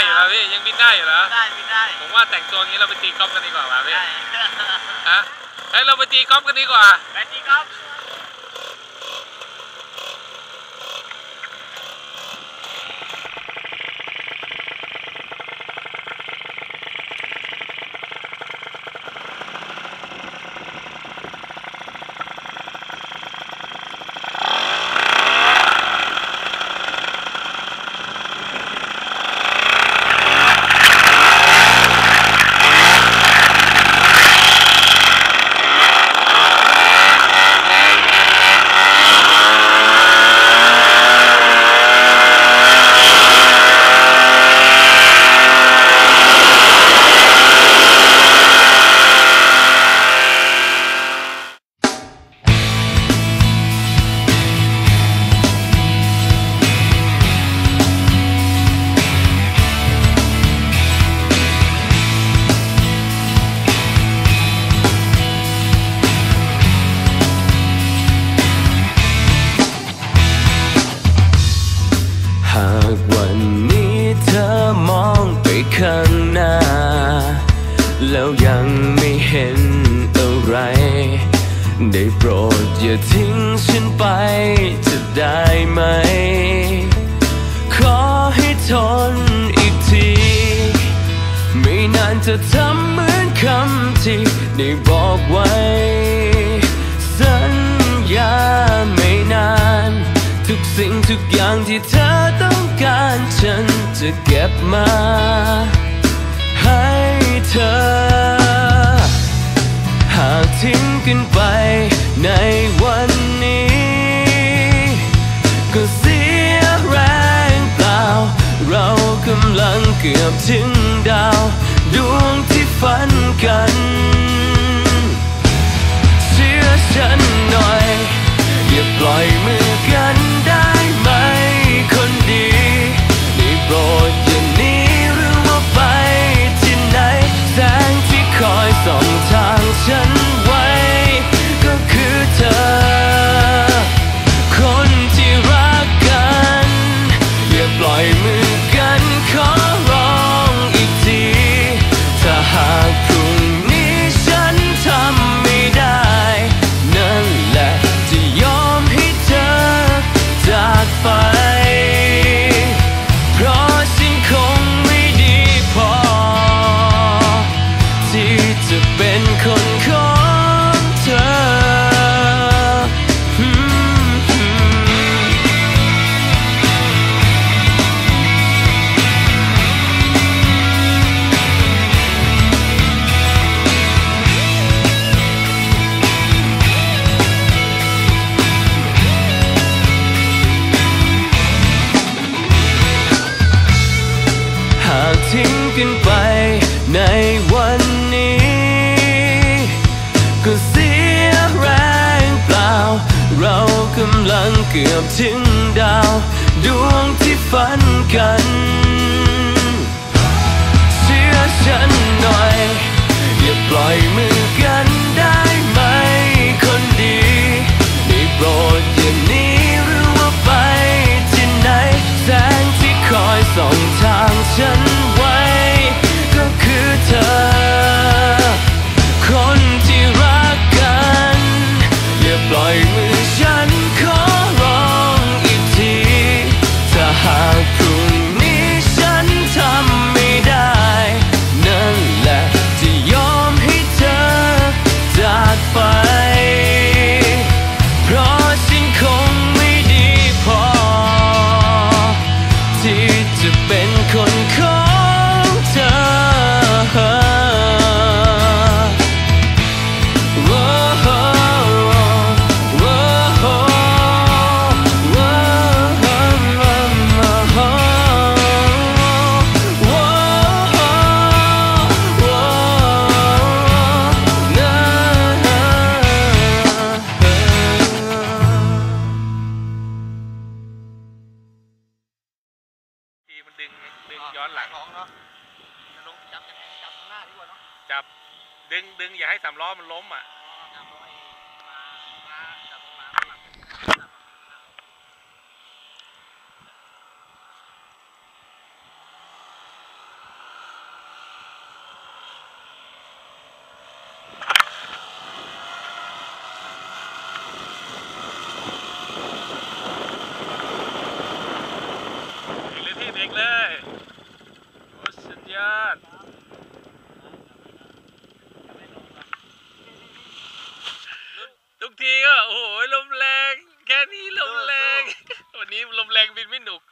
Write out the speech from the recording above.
ได้อยู่แล้วพี่ยังบินได้อยู่แล้วได้บินได้ผมว่าแต่งตัวอย่างนี้เราไปตีกอล์ฟกันดีกว่าว่ะพี่ได้ฮะเฮ้ยเราไปตีกอล์ฟกันดีกว่าแบนดี้ครับ ได้โปรดอย่าทิ้งฉันไปจะได้ไหม ขอให้ทนอีกที ไม่นานจะทำเหมือนคำที่ได้บอกไว้ สัญญาไม่นาน ทุกสิ่งทุกอย่างที่เธอต้องการฉันจะเก็บมา ให้เธอากทิ้งกันไปในวันนี้ ก็เสียแรงเปล่า เรากำลังเกือบถึงดาว ดวงที่ฝันกัน ทิ้งกันไปในวันนี้ ก็เสียแรงเปล่า เรากำลังเกือบถึงดาว ดวงที่ฝันกัน เชื่อฉันหน่อย อย่าปล่อยมือ ดึงดึงย้อนหลัง ของเนาะจะลงจับยังไงจับข้างหน้าดีกว่าเนาะจับดึงดึงอย่าให้สามล้อมันล้มอะจับไว้มามาจับมาข้างหลังจับมาข้างหลัง อะโอ้โหลมแรง แค่นี้ลมแรง วัน นี้ลมแรงบินไม่หนุก